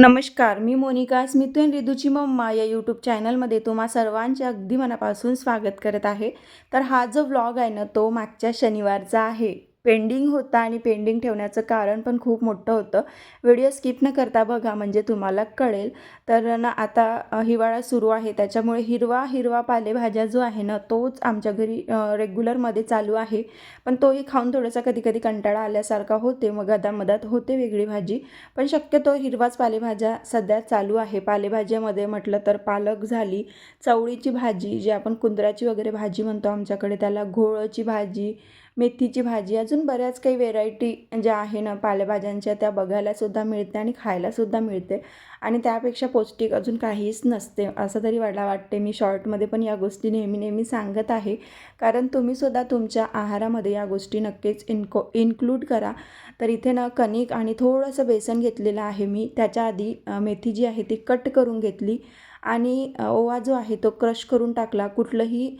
नमस्कार मी मोनिका स्मितू अँड रिदूची मम्मा या यूट्यूब चॅनलमध्ये तुम्हा सर्वांचे अगदी मनापासून स्वागत करत आहे. तर हा जो व्लॉग आहे ना तो मागच्या शनिवारचा आहे. पेंडिंग होता आणि पेंडिंग ठेवण्याचं कारण पण खूप मोठं होतं. व्हिडिओ स्किप न करता बघा म्हणजे तुम्हाला कळेल. तर ना आता हिवाळा सुरू आहे. त्याच्यामुळे हिरवा हिरवा पालेभाज्या जो आहे ना तोच आमच्या घरी रेग्युलरमध्ये चालू आहे. पण तोही खाऊन थोडासा कधी कधी कंटाळा आल्यासारखा होते मग अदामधात होते वेगळी भाजी. पण शक्यतो हिरवाच पालेभाज्या सध्या चालू आहे. पालेभाज्यामध्ये म्हटलं तर पालक झाली चवळीची भाजी जी आपण कुंदराची वगैरे भाजी म्हणतो आमच्याकडे त्याला घोळची भाजी मेथीची भाजी. अजून बऱ्याच काही व्हेरायटी ज्या आहे ना पालेभाज्यांच्या त्या बघायलासुद्धा मिळते आणि खायलासुद्धा मिळते. आणि त्यापेक्षा पौष्टिक अजून काहीच नसते. असं तरी मला वाटते. मी शॉर्टमध्ये पण या गोष्टी नेहमी नेहमी सांगत आहे. कारण तुम्हीसुद्धा तुमच्या आहारामध्ये या गोष्टी नक्कीच इन्को इन्क्लूड करा. तर इथे ना कणिक आणि थोडंसं बेसन घेतलेलं आहे मी. त्याच्या आधी मेथी जी आहे ती कट करून घेतली. आणि ओवा जो आहे तो क्रश करून टाकला. कुठलंही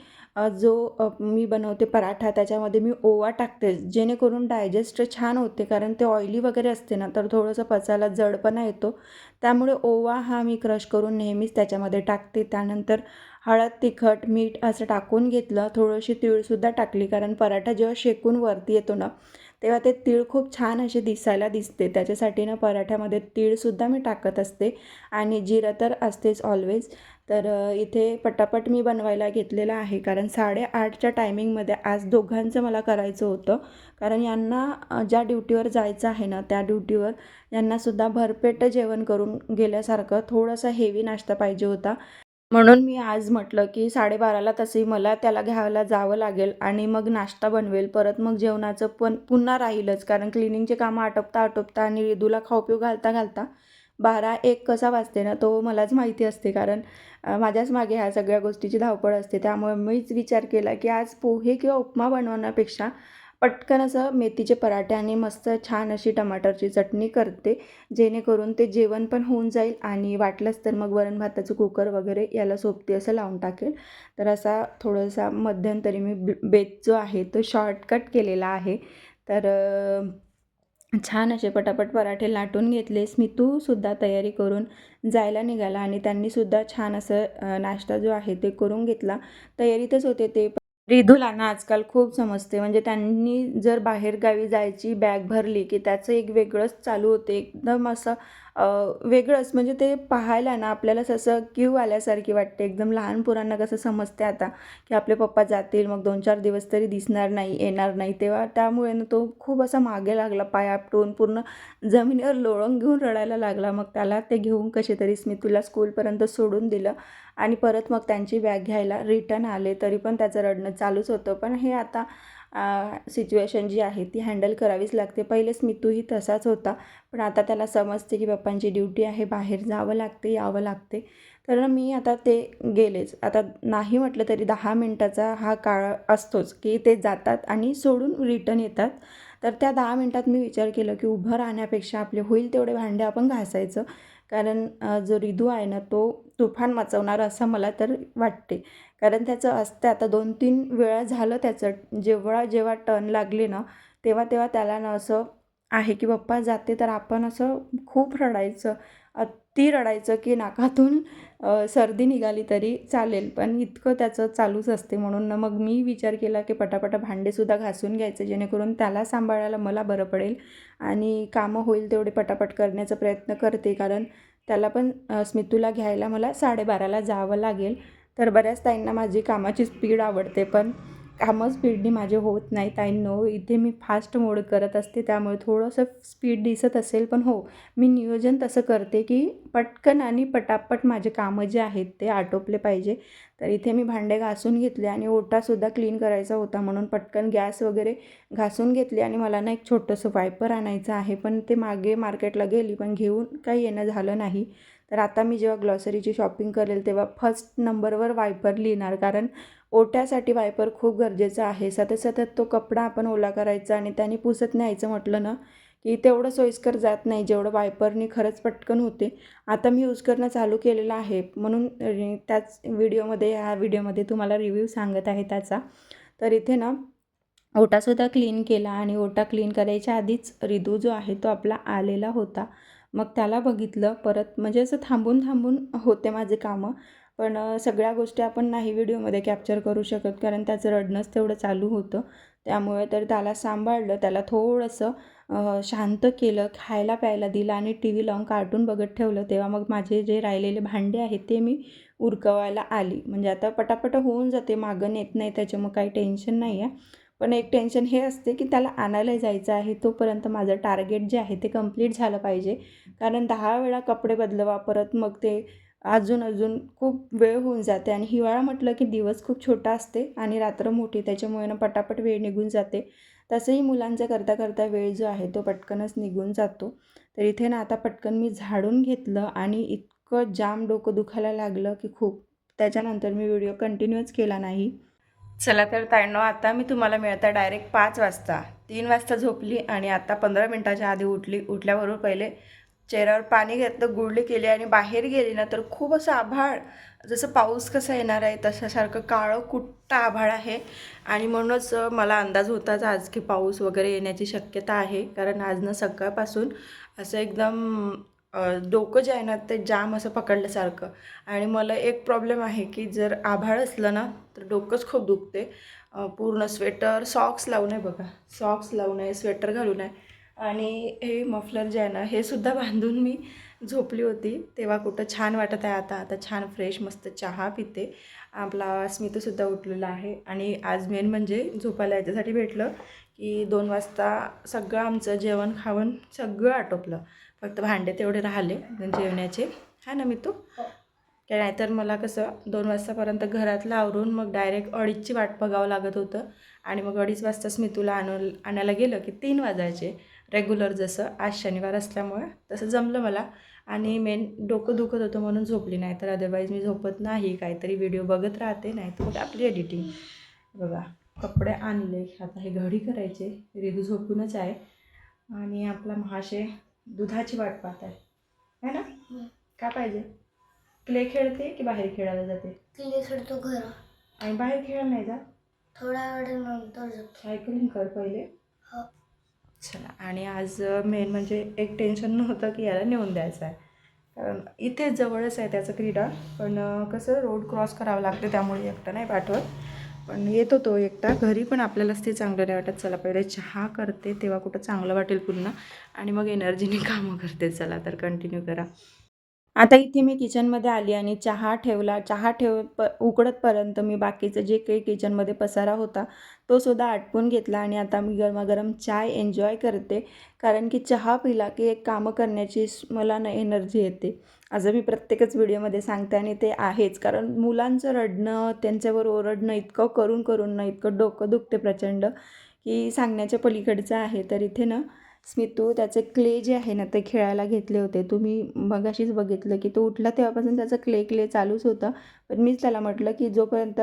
जो मी बनवते पराठा त्याच्यामध्ये मी ओवा टाकते जेणेकरून डायजेस्ट छान होते कारण ते ऑइली वगैरे असते ना तर थोडंसं पचायला जडपणा येतो. त्यामुळे ओवा हा मी क्रश करून नेहमीच त्याच्यामध्ये टाकते. त्यानंतर हळद तिखट मीठ असं टाकून घेतलं थोडीशी तीळसुद्धा टाकली कारण पराठा जेव्हा शेकून वरती येतो ना तेव्हा ते तीळ खूप छान असे दिसायला दिसते. त्याच्यासाठी ना पराठ्यामध्ये तीळसुद्धा मी टाकत असते. आणि जिरं तर असतेच ऑलवेज तर इथे पटापट मी बनवायला घेतलेलं आहे. कारण साडेआठच्या टायमिंगमध्ये आज दोघांचं मला करायचं होतं. कारण यांना ज्या ड्युटीवर जायचं आहे ना त्या ड्युटीवर यांनासुद्धा भरपेट जेवण करून गेल्यासारखं थोडासा हेवी नाश्ता पाहिजे होता. म्हणून मी आज म्हटलं की साडेबाराला तसंही मला त्याला घ्यायला जावं लागेल आणि मग नाश्ता बनवेल. परत मग जेवणाचं पण पुन्हा राहीलच कारण क्लिनिंगचे कामं आटोपता आटोपता आणि रिदूला खाऊ पिऊ घालता घालता बारा एक कसा वाजते ना तो मलाच माहिती असते. कारण माझ्याच मागे ह्या सगळ्या गोष्टीची धावपळ असते. त्यामुळे मीच विचार केला की आज पोहे किंवा उपमा बनवण्यापेक्षा पटकन असं मेथीचे पराठे आणि मस्त छान अशी टमाटरची चटणी करते जेणेकरून ते जेवण पण होऊन जाईल आणि वाटलंच तर मग वरण भाताचं कुकर वगैरे याला सोबती असं लावून टाकेल. तर असा थोडासा मध्यंतरी मी बेत जो आहे तो शॉर्टकट केलेला आहे. तर छान असे पटापट पराठे लाटून घेतलेस. मी तूसुद्धा तयारी करून जायला निघाला आणि त्यांनीसुद्धा छान असं नाश्ता जो आहे ते करून घेतला. तयारीतच होते ते रिधूला ना आजकाल खूप समजते. म्हणजे त्यांनी जर बाहेरगावी जायची बॅग भरली की त्याचं एक वेगळंच चालू होते. एकदम असं वेगळंच. म्हणजे ते पाहायला ना आपल्याला असं क्यू आल्यासारखी वाटते. एकदम लहान पोरांना कसं समजते आता की आपले पप्पा जातील मग दोन चार दिवस तरी दिसणार नाही येणार नाही. तेव्हा त्यामुळे ना तो खूप असा मागे लागला पाय आपटून पूर्ण जमिनीवर लोळंग घेऊन रडायला लागला. मग त्याला ते घेऊन कसे तरी स्मितूला स्कूलपर्यंत सोडून दिलं आणि परत मग त्यांची बॅग घ्यायला रिटर्न आले. तरी पण त्याचं रडणं चालूच होतं. पण हे आता सिच्युएशन जी आहे ती हँडल करावीच लागते. पहिलेच मितूही तसाच होता. पण आता त्याला समजते की पप्पांची ड्युटी आहे बाहेर जावं लागते यावं लागते. तर मी आता ते गेलेच. आता नाही म्हटलं तरी दहा मिनटाचा हा काळ असतोच की ते जातात आणि सोडून रिटर्न येतात. तर त्या दहा मिनटात मी विचार केला की उभं राहण्यापेक्षा आपले होईल तेवढे भांडे आपण घासायचं. कारण जो रिदू आहे ना तो तुफान मचवणार असं मला तर वाटते. कारण त्याचं असतं आता दोन तीन वेळा झालं त्याचं. जेव्हा जेव्हा टर्न लागले ना तेव्हा तेव्हा त्याला ना असं आहे की पप्पा जाते तर आपण असं खूप रडायचं. अति रडायचं की नाकातून सर्दी निघाली तरी चालेल. पण इतकं त्याचं चालूच असते म्हणून ना मग मी विचार केला की पटापटा भांडेसुद्धा घासून घ्यायचे जेणेकरून त्याला सांभाळायला मला बरं पडेल. आणि कामं होईल तेवढे पटापट करण्याचा प्रयत्न करते. कारण त्याला पण स्मितूला घ्यायला मला साडेबाराला जावं लागेल. तर बऱ्याच ताईंना माझी कामाची स्पीड आवडते पण. कामं स्पीडने माझे होत नाही ताईंनो इथे मी फास्ट मोड करत असते त्यामुळे थोडंसं स्पीड दिसत असेल पण हो मी नियोजन तसं करते की पटकन आणि पटापट माझे कामं जे आहेत ते आटोपले पाहिजे. तर इथे मी भांडे घासून घेतले आणि ओटासुद्धा क्लीन करायचा होता म्हणून पटकन गॅस वगैरे घासून घेतले आणि मला ना एक छोटंसं वायपर आणायचं आहे पण ते मागे मार्केटला गेली पण घेऊन काही येणं झालं नाही. तर आता मी जेव्हा ग्लॉसरीची शॉपिंग करेल तेव्हा फर्स्ट नंबरवर वायपर लिहिणार कारण ओट्यासाठी वायपर खूप गरजेचं आहे. सतत सतत तो कपडा आपण ओला करायचा आणि त्याने पुसत न्यायचं म्हटलं ना की तेवढं सोयीस्कर जात नाही. जेवढं वायपरनी खरंच पटकन होते. आता मी यूज करणं चालू केलेलं आहे. म्हणून त्याच व्हिडिओमध्ये ह्या व्हिडिओमध्ये तुम्हाला रिव्ह्यू सांगत आहे त्याचा. तर इथे ना ओटासुद्धा क्लीन केला आणि ओटा क्लीन करायच्या आधीच रिदू जो आहे तो आपला आलेला होता. मग त्याला बघितलं परत म्हणजे असं थांबून थांबून होते माझे कामं. पण सगळ्या गोष्टी आपण नाही व्हिडिओमध्ये कॅप्चर करू शकत कारण त्याचं रडणंच तेवढं चालू होतं. त्यामुळे तर त्याला सांभाळलं त्याला थोडंसं शांत केलं खायला प्यायला दिलं आणि टी व्ही लावून कार्टून बघत ठेवलं. तेव्हा मग माझे जे राहिलेले भांडे आहेत ते मी उरकवायला आली. म्हणजे आता पटापट होऊन जाते मागं नेत नाही त्याच्यामुळे काही टेन्शन नाही आहे. पण एक टेन्शन हे असते की त्याला आणायला जायचं आहे तोपर्यंत माझं टार्गेट जे आहे ते कंप्लीट झालं पाहिजे. कारण दहा वेळा कपडे बदलवा परत मग ते अजून अजून खूप वेळ होऊन जाते आणि हिवाळा म्हटलं की दिवस खूप छोटा असते आणि रात्र मोठी त्याच्यामुळे ना पटापट वेळ निघून जाते. तसंही मुलांचा करता करता वेळ जो आहे तो पटकनच निघून जातो. तर इथे ना आता पटकन मी झाडून घेतलं आणि इतकं जाम डोकं दुखायला लागलं की खूप. त्याच्यानंतर मी व्हिडिओ कंटिन्यूच केला नाही. चला तर ताईंनो आता मी तुम्हाला मिळता डायरेक्ट पाच वाजता. तीन वाजता झोपली आणि आता पंधरा मिनटाच्या आधी उठली. उठल्याबरोबर पहिले चेहऱ्यावर पाणी घेतलं गुळली केली आणि बाहेर गेली ना तर खूप असं आभाळ. जसं पाऊस कसा येणार आहे तशासारखं काळं कुठं आभाळ आहे. आणि म्हणूनच मला अंदाज होताच आज की पाऊस वगैरे येण्याची शक्यता आहे. कारण आज ना सकाळपासून असं एकदम डोकं जे आहे ना ते जाम असं पकडल्यासारखं. आणि मला एक प्रॉब्लेम आहे की जर आभाळ असलं ना तर डोकंच खूप दुखते. पूर्ण स्वेटर सॉक्स लावू नये बघा. सॉक्स लावू नये स्वेटर घालू नये. आणि हे मफलर जे आहे ना हे सुद्धा बांधून मी झोपली होती. तेव्हा कुठं छान वाटत आहे आता. आता छान फ्रेश मस्त चहा पिते. आपला स्मितसुद्धा उठलेला आहे. आणि आज मेन म्हणजे झोपायला याच्यासाठी भेटलं की दोन वाजता सगळं आमचं जेवण खावण सगळं आटोपलं. फक्त भांडे तेवढे राहिले जेवण्याचे. हा ना मितू? काय नाहीतर मला कसं दोन वाजतापर्यंत घरातलं आवरून मग डायरेक्ट अडीचची वाट बघावं लागत होतं. आणि मग अडीच वाजता स्मितूला आणून आणायला गेलं की तीन वाजायचे. रेग्युलर जसं आज शनिवार असल्यामुळे तसं जमलं मला. आणि मेन डोकं दुखत होतं म्हणून झोपली नाही तर अदरवाईज मी झोपत नाही. काहीतरी व्हिडिओ बघत राहते नाही तर मग आपली एडिटिंग बघा कपडे आणले. आता हे घडी करायचे. रिदू झोपूनच आहे. आणि आपला महाशय दुधाची वाट पाहत आहे है ना? काय पाहिजे? क्ले खेळते की बाहेर खेळायला जाते? किल्ले खेळतो घर. आणि बाहेर खेळायला नाही जात? थोड्या वेळानंतर जातो. सायकलिंग कर पहिले. हो. चला. आणि आज मेन म्हणजे एक टेन्शन नव्हतं की याला नेऊन द्यायचं आहे. कारण इथेच जवळच आहे त्याचं क्रीडा पण कसं रोड क्रॉस करावं लागते त्यामुळे एकटा नाही पाठवत. पण येतो तो एकटा. घरी पण आपल्यालाच ते चांगलं नाही वाटत. चला पहिले चहा करते तेव्हा कुठं चांगलं वाटेल पुन्हा. आणि मग एनर्जीने कामं करते. चला तर कंटिन्यू करा. आता इथे मी किचनमध्ये आली आणि चहा ठेवला. चहा ठेव प उकडतपर्यंत मी बाकीचं जे काही किचनमध्ये पसारा होता तो सुद्धा आटपून घेतला आणि आता मी गरमागरम चाय एन्जॉय करते. कारण की चहा पिला की एक कामं करण्याची मला न एनर्जी येते. आज मी प्रत्येकच व्हिडिओमध्ये सांगते आणि ते आहेच. कारण मुलांचं रडणं त्यांच्यावर ओरडणं इतकं करून करून ना इतकं डोकं दुखते प्रचंड की सांगण्याच्या पलीकडचं आहे. तर इथे ना स्मितू त्याचे क्ले जे आहे ना ते खेळायला घेतले होते. तुम्ही मगाशीच बघितलं की तो उठला तेव्हापासून त्याचं क्ले क्ले चालूच होतं. पण मीच त्याला म्हटलं की जोपर्यंत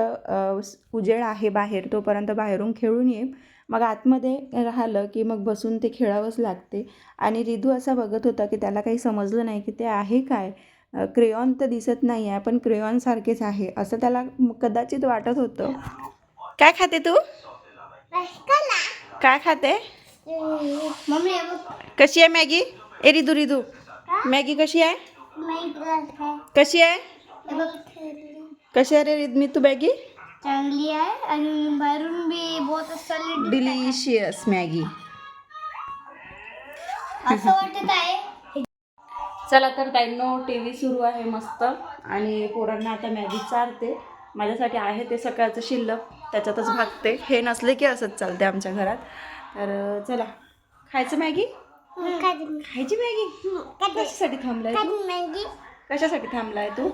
उजेड आहे बाहेर तोपर्यंत बाहेरून खेळून ये. मग आतमध्ये राहिलं की मग बसून ते खेळावंच लागते. आणि रिधू असा बघत होता की त्याला काही समजलं नाही की ते आहे काय. क्रेयॉन तर दिसत नाही आहे पण क्रेयॉनसारखेच आहे असं त्याला कदाचित वाटत होतं. काय खाते तू? काय खाते? मम्मी कशी आहे मॅगी? ए रिदू रिदू. मॅगी कशी आहे? कशी आहे? कशी आहे रे रिद मी तू मॅगी? चांगली आहे आणि बाहेरून बी बहुत असं डिलिशियस मॅगी. असं वाटत आहे. चला तर ताईंनो टी व्ही सुरू आहे मस्त. आणि पोरांना आता मॅगी चारते. माझ्यासाठी आहे ते सकाळचं शिल्लक त्याच्यातच भागते. हे नसले की असंच चालते आमच्या घरात. तर चला. खायचं मॅगी? खायची मॅगी. कशासाठी थांबलाय तू? मॅगी. कशासाठी थांबलाय तू?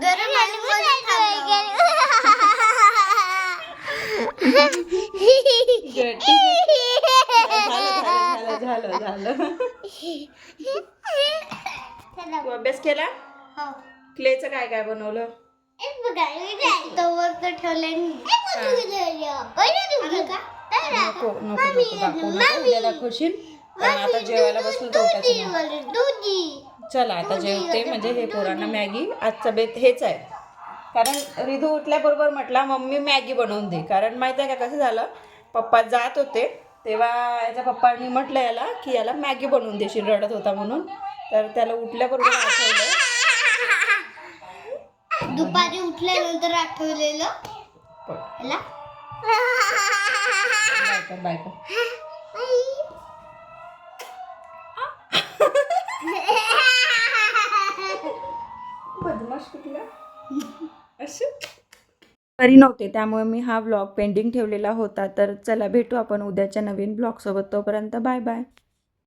झालं झालं झालं झालं तू अभ्यास केला? क्लेचं काय काय बनवलं? नको नको नको दाखवू नको कारण आता जेवायला बसलो तर उठायचं नाही. चला आता जेवते म्हणजे हे पोरांना मॅगी आजचा बेत हेच आहे. कारण रिधू उठल्याबरोबर म्हटला मम्मी मॅगी बनवून दे. कारण माहीत आहे का कसं झालं? पप्पा जात होते तेव्हा याच्या पप्पांनी म्हटलं याला की याला मॅगी बनवून देशील रडत होता म्हणून. तर त्याला उठल्याबरोबर आठवलं. दुपारी उठल्यानंतर आठवलेलं? पण ह्याला बाय बाय बदमाश कुठला? घरी नव्हते त्यामुळे मी हा व्लॉग पेंडिंग ठेवलेला होता. तर चला भेटू आपण उद्याच्या नवीन ब्लॉगसोबत तोपर्यंत बाय बाय